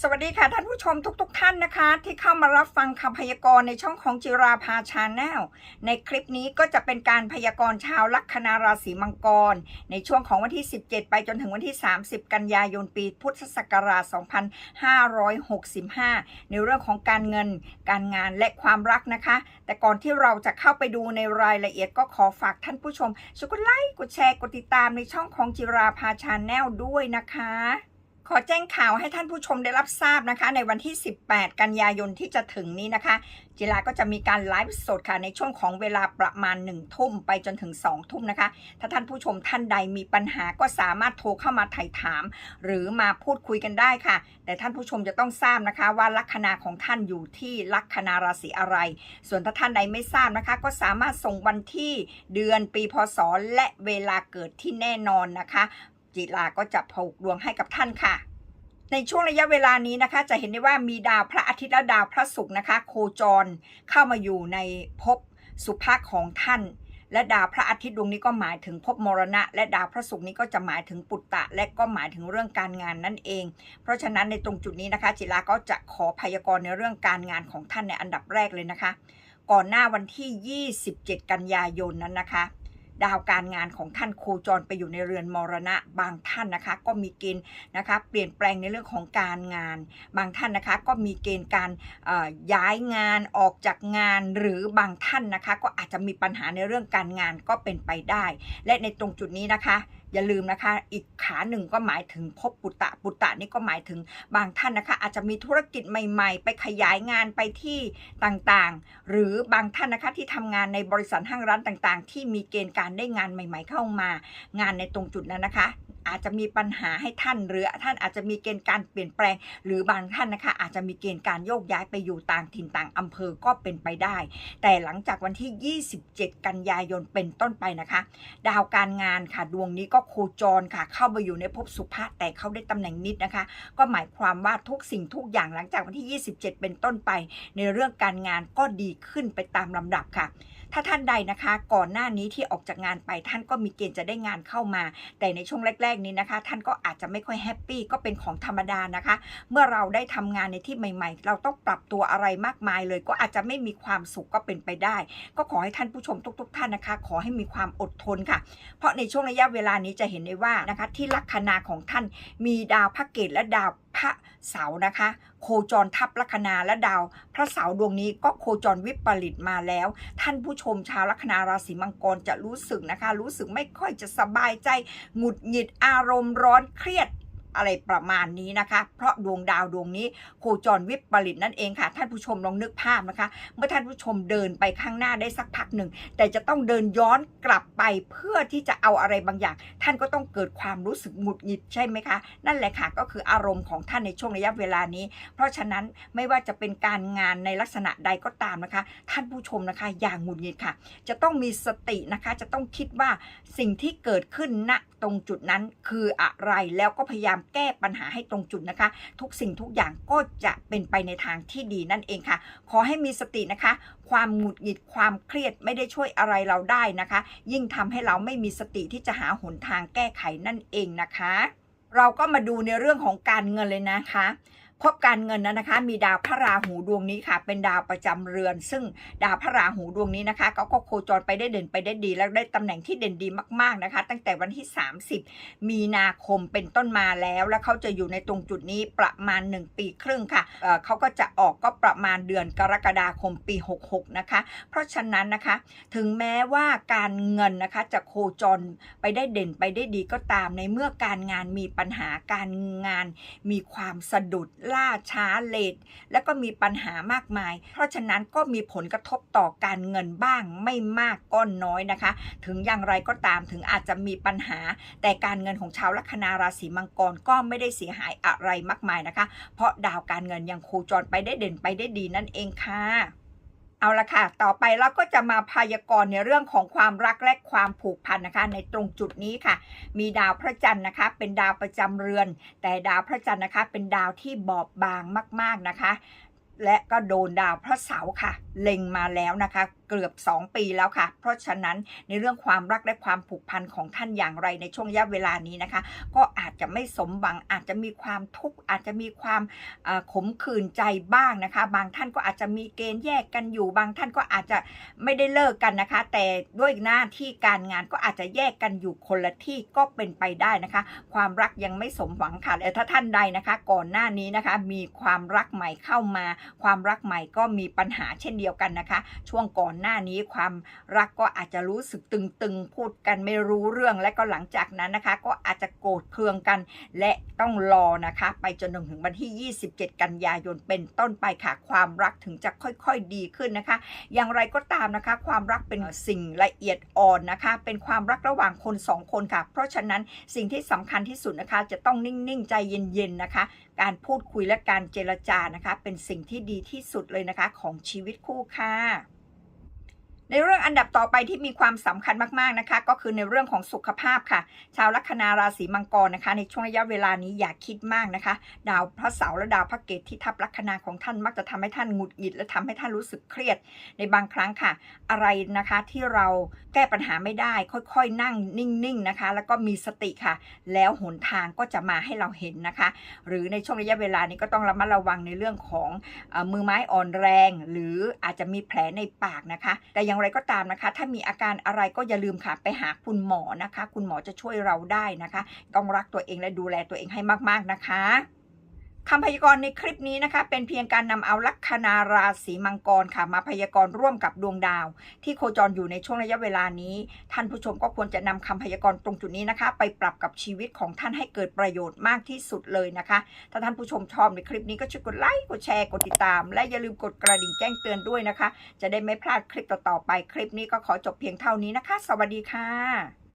สวัสดีค่ะท่านผู้ชมทุก ๆ ท่านนะคะ ที่เข้ามารับฟังคำพยากรณ์ในช่องของจิราภาชาแนลในคลิปนี้ก็จะเป็นการพยากรณ์ชาวลัคนาราศีมังกร ในช่วงของวันที่ 17 ไปจนถึงวันที่ 30 กันยายนปีพุทธศักราช 2565 ในเรื่องของการเงิน การงานและความรักนะคะ แต่ก่อนที่เราจะเข้าไปดูในรายละเอียดก็ขอฝากท่านผู้ชมช่วยกดไลค์กดแชร์กดติดตามในช่องของจิราภาชาแนลด้วยนะคะ ขอแจ้งข่าวให้ท่านผู้ชมได้รับทราบนะคะ ในวันที่ 18 กันยายนที่จะถึงนี้นะคะ จิราก็จะมีการไลฟ์สดค่ะในช่วงของเวลาประมาณ 1 ทุ่มไปจนถึง 2 ทุ่มนะคะ ถ้าท่านผู้ชมท่านใดมีปัญหาก็สามารถโทรเข้ามาไถ่ถาม หรือมาพูดคุยกันได้ค่ะ แต่ท่านผู้ชมจะต้องทราบนะคะว่าลัคนาของท่านอยู่ที่ลัคนาราศีอะไร ส่วนถ้าท่านใดไม่ทราบนะคะ ก็สามารถส่งวันที่เดือนปีพศและเวลาเกิดที่แน่นอนนะคะ จิลาก็จะผูกดวงให้กับท่านค่ะ ในช่วงระยะเวลานี้นะคะ จะเห็นได้ว่ามีดาวพระอาทิตย์และดาวพระศุกร์นะคะ โคจรเข้ามาอยู่ในภพสุภาคของท่านและดาวพระอาทิตย์ดวงนี้ก็หมายถึงภพมรณะ และดาวพระศุกร์นี้ก็จะหมายถึงปุตตะ และก็หมายถึงเรื่องการงานนั่นเอง เพราะฉะนั้นในตรงจุดนี้นะคะ จิลาก็จะขอพยากรณ์ในเรื่องการงานของท่านในอันดับแรกเลยนะคะ ก่อนหน้าวันที่ 27 กันยายนนั้นนะคะ ดาวการงานของท่านโคจรไปอยู่ในเรือนมรณะ บางท่านนะคะก็มีเกณฑ์นะคะเปลี่ยนแปลงในเรื่องของการงาน บางท่านนะคะก็มีเกณฑ์การย้ายงานออกจากงานหรือบางท่านนะคะก็อาจจะมีปัญหาในเรื่องการงานก็เป็นไปได้ และในตรงจุดนี้นะคะ อย่าลืมนะคะ อีกขาหนึ่งก็หมายถึงภพปุตตะปุตตะนี่ก็หมายถึงบางท่านนะคะ อาจจะมีธุรกิจใหม่ ๆ ไปขยายงานไปที่ต่างๆ หรือบางท่านนะคะที่ทำงานในบริษัทห้างร้านต่างๆ ที่มีเกณฑ์การได้งานใหม่ ๆ เข้ามา งานในตรงจุดนั้นนะคะ อาจจะมีปัญหาให้ท่านหรือท่านอาจจะมีเกณฑ์การเปลี่ยนแปลง หรือบางท่านนะคะ อาจจะมีเกณฑ์การโยกย้ายไปอยู่ต่างถิ่นต่างอำเภอก็เป็นไปได้ แต่หลังจากวันที่ 27 กันยายนเป็นต้นไปนะคะ ดาวการงานค่ะดวงนี้ก็โคจรค่ะ เข้ามาอยู่ในภพสุภาพแต่เขาได้ตำแหน่งนิดนะคะ ก็หมายความว่าทุกสิ่งทุกอย่างหลังจากวันที่ 27 เป็นต้นไป ในเรื่องการงานก็ดีขึ้นไปตามลำดับค่ะ ถ้าท่านใดนะคะ ก่อนหน้านี้ที่ออกจากงานไปท่านก็มีเกณฑ์จะได้งานเข้ามา แต่ในช่วงแรก ๆ นี้นะคะ ท่านก็อาจจะไม่ค่อยแฮปปี้ก็เป็นของธรรมดานะคะ เมื่อเราได้ทำงานในที่ใหม่ ๆ เราต้องปรับตัวอะไรมากมายเลย ก็อาจจะไม่มีความสุขก็เป็นไปได้ ก็ขอให้ท่านผู้ชมทุก ๆ ท่านนะคะ ขอให้มีความอดทนค่ะ เพราะในช่วงระยะเวลานี้จะเห็นได้ว่านะคะ ที่ลัคนาของท่านมีดาวพระเกตและดาวพระเสาร์นะคะ โคจรทับลัคนาและดาว พระเสาร์ดวงนี้ก็โคจรวิปริตมาแล้ว ท่านผู้ชมชาวลัคนาราศีมังกรจะรู้สึกนะคะ รู้สึกไม่ค่อยจะสบายใจหงุดหงิดอารมณ์ร้อนเครียด อะไรประมาณนี้นะคะ เพราะดวงดาวดวงนี้โคจรวิปริตนั่นเองค่ะ ท่านผู้ชมลองนึกภาพนะคะ เมื่อท่านผู้ชมเดินไปข้างหน้าได้สักพักหนึ่ง แต่จะต้องเดินย้อนกลับไปเพื่อที่จะเอาอะไรบางอย่าง ท่านก็ต้องเกิดความรู้สึกหงุดหงิดใช่ไหมคะ นั่นแหละค่ะก็คืออารมณ์ของท่านในช่วงระยะเวลานี้ เพราะฉะนั้นไม่ว่าจะเป็นการงานในลักษณะใดก็ตามนะคะ ท่านผู้ชมนะคะอย่างหงุดหงิดค่ะ จะต้องมีสตินะคะ จะต้องคิดว่าสิ่งที่เกิดขึ้นณตรงจุดนั้นคืออะไรแล้วก็พยายามแก้ปัญหาให้ตรงจุดนะคะ ทุกสิ่งทุกอย่างก็จะเป็นไปในทางที่ดีนั่นเองค่ะ ขอให้มีสตินะคะ ความหงุดหงิดความเครียดไม่ได้ช่วยอะไรเราได้นะคะ ยิ่งทำให้เราไม่มีสติที่จะหาหนทางแก้ไขนั่นเองนะคะ เราก็มาดูในเรื่องของการเงินเลยนะคะ พบการเงินนั้นนะคะมีดาวพระราหูดวงนี้ค่ะ เป็นดาวประจำเรือน ซึ่งดาวพระราหูดวงนี้นะคะก็ก็โคจรไปได้เด่นไปได้ดี แล้วได้ตำแหน่งที่เด่นดีมากๆนะคะ ตั้งแต่วันที่ 30 มีนาคมเป็นต้นมาแล้ว แล้วเขาจะอยู่ในตรงจุดนี้ประมาณ 1 ปีครึ่งค่ะเเขาก็จะออกก็ประมาณเดือนกรกฎาคมปี 66 นะคะ เพราะฉะนั้นนะคะ ถึงแม้ว่าการเงินนะคะจะโคจรไปได้เด่นไปได้ดีก็ตามในเมื่อการงานมีปัญหาการงานมีความสะดุดล่าช้าเลทแล้วก็มีปัญหามากมาย เพราะฉะนั้นก็มีผลกระทบต่อการเงินบ้างไม่มากก็น้อยนะคะ ถึงอย่างไรก็ตามถึงอาจจะมีปัญหา แต่การเงินของชาวลัคนาราศีมังกรก็ไม่ได้เสียหายอะไรมากมายนะคะ เพราะดาวการเงินยังโคจรไปได้เด่นไปได้ดีนั่นเองค่ะ เอาละค่ะ ต่อไปเราก็จะมาพยากรณ์ในเรื่องของความรักและความผูกพันนะคะ ในตรงจุดนี้ค่ะ มีดาวพระจันทร์นะคะ เป็นดาวประจำเรือน แต่ดาวพระจันทร์นะคะ เป็นดาวที่บอบบางมาก ๆนะคะ และก็โดนดาวพระเสาร์ค่ะ เล็งมาแล้วนะคะ เกือบ 2 ปีแล้วค่ะ เพราะฉะนั้นในเรื่องความรักและความผูกพันของท่านอย่างไรในช่วงระยะเวลานี้นะคะ ก็อาจจะไม่สมหวังอาจจะมีความทุกข์อาจจะมีความขมขื่นใจบ้างนะคะ บางท่านก็อาจจะมีเกณฑ์แยกกันอยู่ บางท่านก็อาจจะไม่ได้เลิกกันนะคะ แต่ด้วยหน้าที่การงานก็อาจจะแยกกันอยู่คนละที่ก็เป็นไปได้นะคะ ความรักยังไม่สมหวังค่ะแต่ถ้าท่านใดนะคะ ก่อนหน้านี้นะคะ มีความรักใหม่เข้ามา ความรักใหม่ก็มีปัญหาเช่นเดียวกันนะคะ ช่วงก่อนหน้านี้ความรักก็อาจจะรู้สึกตึงๆ พูดกันไม่รู้เรื่องและก็หลังจากนั้นนะคะ ก็อาจจะโกรธเคืองกัน และต้องรอนะคะ ไปจนถึงวันที่ 27 กันยายนเป็นต้นไปค่ะ ความรักถึงจะค่อยๆดีขึ้นนะคะ อย่างไรก็ตามนะคะ ความรักเป็นสิ่งละเอียดอ่อนนะคะ เป็นความรักระหว่างคนสองคนค่ะ เพราะฉะนั้นสิ่งที่สำคัญที่สุดนะคะ จะต้องนิ่งๆ ใจเย็นๆนะคะ การพูดคุยและการเจรจานะคะ เป็นสิ่งที่ดีที่สุดเลยนะคะ ของชีวิตคู่ค่ะ ในเรื่องอันดับต่อไปที่มีความสำคัญมากๆนะคะ ก็คือในเรื่องของสุขภาพค่ะ ชาวลัคนาราศีมังกรนะคะ ในช่วงระยะเวลานี้อย่าคิดมากนะคะ ดาวพระเสาร์และดาวพระเกตที่ทับลัคนาของท่านมักจะทำให้ท่านหงุดหงิดและทำให้ท่านรู้สึกเครียด ในบางครั้งค่ะ อะไรนะคะที่เราแก้ปัญหาไม่ได้ ค่อยๆ นั่งนิ่งๆนะคะ แล้วก็มีสติค่ะ แล้วหนทางก็จะมาให้เราเห็นนะคะ หรือในช่วงระยะเวลานี้ก็ต้องระมัดระวังในเรื่องของอมือไม้อ่อนแรง หรืออาจจะมีแผลในปากนะคะ แต่อย่างไรก็ตามนะคะ ถ้ามีอาการอะไรก็อย่าลืมค่ะ ไปหาคุณหมอนะคะ คุณหมอจะช่วยเราได้นะคะ ต้องรักตัวเองและดูแลตัวเองให้มากๆนะคะ คำพยากรณ์ในคลิปนี้นะคะ เป็นเพียงการนำเอาลัคนาราศีมังกรค่ะ มาพยากรณ์ร่วมกับดวงดาว ที่โคจรอยู่ในช่วงระยะเวลานี้ ท่านผู้ชมก็ควรจะนำคำพยากรณ์ตรงจุดนี้นะคะ ไปปรับกับชีวิตของท่านให้เกิดประโยชน์มากที่สุดเลยนะคะ ถ้าท่านผู้ชมชอบในคลิปนี้ก็ช่วยกดไลค์กดแชร์กดติดตาม และอย่าลืมกดกระดิ่งแจ้งเตือนด้วยนะคะ จะได้ไม่พลาดคลิปต่อๆไป คลิปนี้ก็ขอจบเพียงเท่านี้นะคะ สวัสดีค่ะ